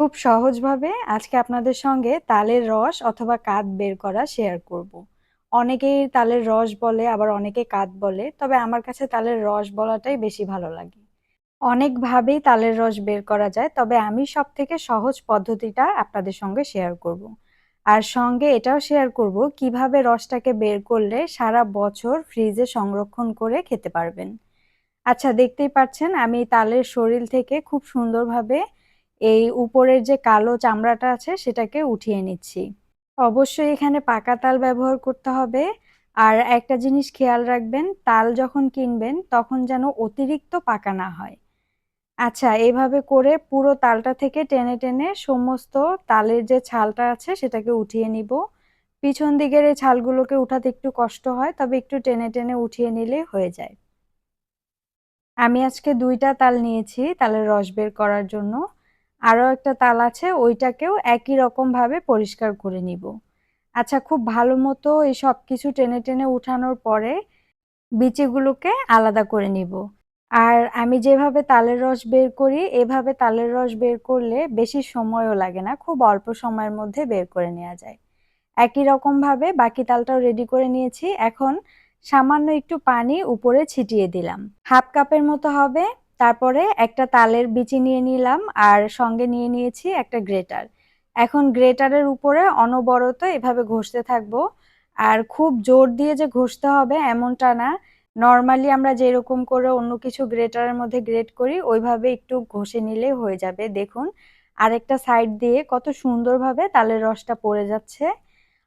খুব সহজভাবে আজকে আপনাদের সঙ্গে তালের রস অথবা কাত বের করা শেয়ার করব। অনেকেই তালের রস বলে, আবার অনেকে কাত বলে, তবে আমার কাছে তালের রস বলাটাই বেশি ভালো লাগে অনেকভাবেই তালের রস বের করা যায়, তবে আমি সব থেকে সহজ পদ্ধতিটা আপনাদের সঙ্গে শেয়ার করব। আর সঙ্গে এটাও শেয়ার করব, কীভাবে রসটাকে বের করলে সারা বছর ফ্রিজে সংরক্ষণ করে খেতে পারবেন আচ্ছা দেখতেই পাচ্ছেন, আমি তালের শরীর থেকে খুব সুন্দরভাবে এই উপরের যে কালো চামড়াটা আছে সেটাকে উঠিয়ে নিচ্ছি। অবশ্যই এখানে পাকা তাল ব্যবহার করতে হবে। আর একটা জিনিস খেয়াল রাখবেন, তাল যখন কিনবেন তখন যেন অতিরিক্ত পাকা না হয়। আচ্ছা এইভাবে করে পুরো তালটা থেকে টেনে টেনে সমস্ত তালের যে ছালটা আছে সেটাকে উঠিয়ে নিব। পিছন দিকের এই ছালগুলোকে উঠাতে একটু কষ্ট হয়, তবে একটু টেনে টেনে উঠিয়ে নিলে হয়ে যায়। আমি আজকে দুইটা তাল নিয়েছি, তালের রস বের করার জন্য। আরও একটা তাল আছে, ওইটাকেও একই রকমভাবে পরিষ্কার করে নিব। আচ্ছা খুব ভালো মতো এই সব কিছু টেনে টেনে উঠানোর পরে বিচিগুলোকে আলাদা করে নিব। আর আমি যেভাবে তালের রস বের করি, এভাবে তালের রস বের করলে বেশি সময়ও লাগে না, খুব অল্প সময়ের মধ্যে বের করে নেওয়া যায়। একই রকমভাবে বাকি তালটাও রেডি করে নিয়েছি। এখন সামান্য একটু পানি উপরে ছিটিয়ে দিলাম। হাফ কাপের মতো হবে। তারপরে একটা তালের বিচি নিয়ে নিলাম আর সঙ্গে নিয়ে নিয়েছি একটা গ্রেটার। এখন গ্রেটারের উপরে অনবরত এভাবে ঘষতে থাকব। আর খুব জোর দিয়ে যে ঘষতে হবে এমনটা না। নর্মালি আমরা যেরকম করে অন্য কিছু গ্রেটারের মধ্যে গ্রেট করি, ওইভাবে একটু ঘষে নিলে হয়ে যাবে। দেখুন, আরেকটা সাইড দিয়ে কত সুন্দরভাবে তালের রসটা পড়ে যাচ্ছে।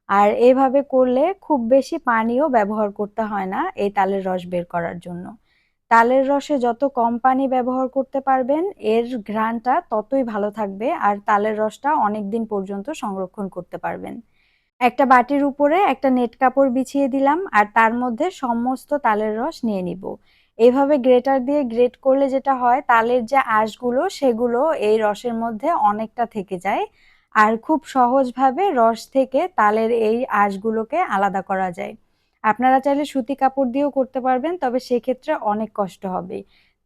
আর এভাবে করলে খুব বেশি পানিও ব্যবহার করতে হয় না এই তালের রস বের করার জন্য। তালের রসে যত কম পানি ব্যবহার করতে পারবেন, এর ঘ্রাণটা ততই ভালো থাকবে আর তালের রসটা অনেক দিন পর্যন্ত সংরক্ষণ করতে পারবেন। একটা বাটির উপরে একটা নেট কাপড় বিছিয়ে দিলাম আর তার মধ্যে সমস্ত তালের রস নিয়ে নিব। এইভাবে গ্রেটার দিয়ে গ্রেট করলে যেটা হয়, তালের যে আঁশগুলো, সেগুলো এই রসের মধ্যে অনেকটা থেকে যায় আর খুব সহজভাবে রস থেকে তালের এই আঁশগুলোকে আলাদা করা যায়। আপনারা চাইলে সুতি কাপড় দিয়েও করতে পারবেন, তবে সেক্ষেত্রে অনেক কষ্ট হবে।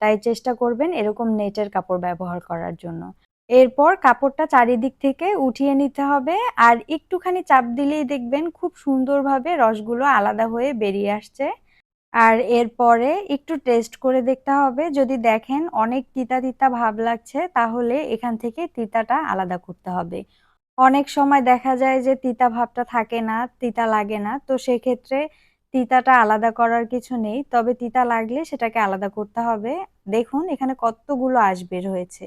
তাই চেষ্টা করবেন এরকম নেটের কাপড় ব্যবহার করার জন্য। এরপর কাপড়টা চারিদিক থেকে উঠিয়ে নিতে হবে, আর একটুখানি চাপ দিলেই দেখবেন খুব সুন্দরভাবে রসগুলো আলাদা হয়ে বেরিয়ে আসছে। আর এরপরে একটু টেস্ট করে দেখতে হবে। যদি দেখেন অনেক তিতা তিতা ভাব লাগছে, তাহলে এখান থেকে তিতাটা আলাদা করতে হবে। অনেক সময় দেখা যায় যে তিতা ভাবটা থাকে না, তিতা লাগে না। তো সেক্ষেত্রে তিতাটা আলাদা করার কিছু নেই। তবে তিতা লাগলে সেটাকে আলাদা করতে হবে। দেখুন, এখানে কতগুলো আঁশ বের হয়েছে।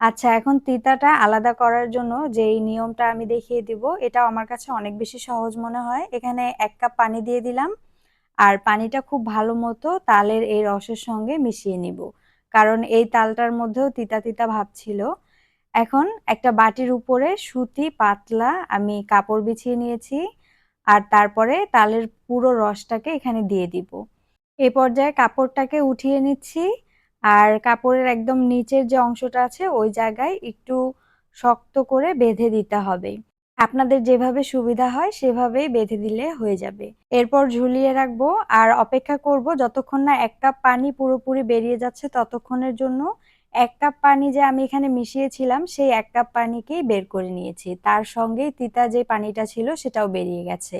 আচ্ছা এখন তিতাটা আলাদা করার জন্য যে এই নিয়মটা আমি দেখিয়ে দিব এটা আমার কাছে অনেক বেশি সহজ মনে হয়। এখানে এক কাপ পানি দিয়ে দিলাম। আর পানিটা খুব ভালো মতো তালের এই রসের সঙ্গে মিশিয়ে নিব। কারণ এই তালটার মধ্যেও তিতা তিতা ভাব ছিল। এখন একটা বাটির উপরে সুতি পাতলা আমি কাপড় বিছিয়ে নিয়েছি আর তারপরে তালের পুরো রসটাকে এখানে দিয়ে দিব। এ পর্যায়ে কাপড়টাকে উঠিয়ে নিচ্ছি আর কাপড়ের একদম নিচের যে অংশটা আছে ওই জায়গায় একটু শক্ত করে বেঁধে দিতে হবে। আপনাদের যেভাবে সুবিধা হয় সেভাবেই বেঁধে দিলে হয়ে যাবে। এরপর ঝুলিয়ে রাখব আর অপেক্ষা করব যতক্ষণ না এক কাপ পানি পুরোপুরি বেরিয়ে যাচ্ছে ততক্ষণের জন্য এক কাপ পানি যে আমি এখানে মিশিয়েছিলাম, সেই এক কাপ পানিকেই বের করে নিয়েছি। তার সঙ্গেই তিতা যে পানিটা ছিল, সেটাও বেরিয়ে গেছে।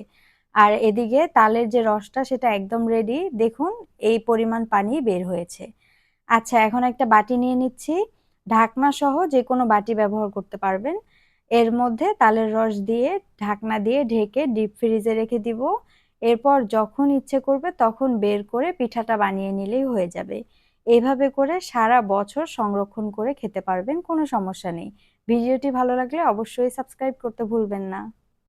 আর এদিকে তালের যে রসটা, সেটা একদম রেডি দেখুন, এই পরিমাণ পানি বের হয়েছে। আচ্ছা এখন একটা বাটি নিয়ে নিচ্ছি। ঢাকনা সহ যে কোনো বাটি ব্যবহার করতে পারবেন। এর মধ্যে তালের রস দিয়ে ঢাকনা দিয়ে ঢেকে ডিপ ফ্রিজে রেখে দিব। এরপর যখন ইচ্ছে করবে, তখন বের করে পিঠাটা বানিয়ে নিলেই হয়ে যাবে। এইভাবে করে সারা বছর সংরক্ষণ করে খেতে পারবেন, কোনো সমস্যা নেই। ভিডিওটি ভালো লাগলে অবশ্যই সাবস্ক্রাইব করতে ভুলবেন না।